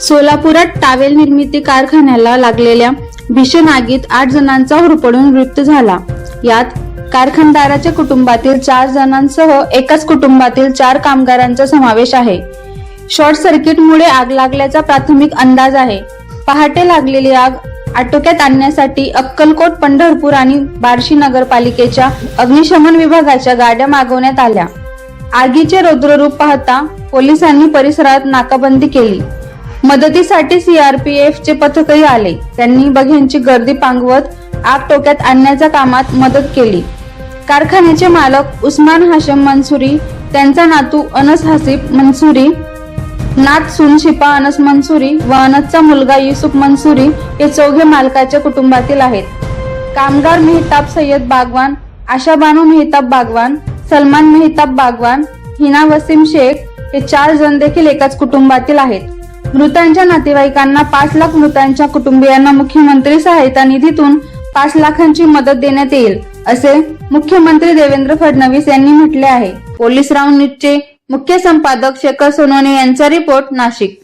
सोलापुरात टावेल निर्मिती कारखान्याला लागलेल्या भीषण आगीत आठ जणांचा होरपडून मृत्यू झाला. यात कारखानदाराच्या कुटुंबातील चार जणांसह एकाच कुटुंबातील चार कामगारांचा समावेश आहे. शॉर्ट सर्किटमुळे आग लागल्याचा प्राथमिक अंदाज आहे. पहाटे लागलेली आग आटोक्यात आणण्यासाठी अक्कलकोट पंढरपूर आणि बार्शी नगरपालिकेच्या अग्निशमन विभागाच्या गाड्या मागवण्यात आल्या. आगीचे रौद्ररूप पाहता पोलिसांनी परिसरात नाकाबंदी केली. मदतीसाठी सीआरपीएफचे पथकही आले. त्यांनी बघ्यांची गर्दी पांगवत आग टोक्यात आणण्याच्या कामात मदत केली. कारखान्याचे मालक उस्मान हाशम मंसुरी त्यांचा नातू अनस हासिफ मंसुरी नात सुन शिपा अनस मंसुरी व अनसचा मुलगा युसुफ मंसुरी हे चौघे मालकाच्या कुटुंबातील आहेत. कामगार मेहताब सय्यद बागवान आशा बानू मेहताब बागवान सलमान मेहताब बागवान हिना वसीम शेख हे चार जण देखील एकाच कुटुंबातील आहेत. मृतांच्या नातेवाईकांना पाच लाख मृतांच्या कुटुंबियांना मुख्यमंत्री सहायता निधीतून पाच लाखांची मदत देण्यात येईल असे मुख्यमंत्री देवेंद्र फडणवीस यांनी म्हटले आहे. पोलीस राऊंड न्यूजचे मुख्य संपादक शेखर सोनोने यांचा रिपोर्ट नाशिक.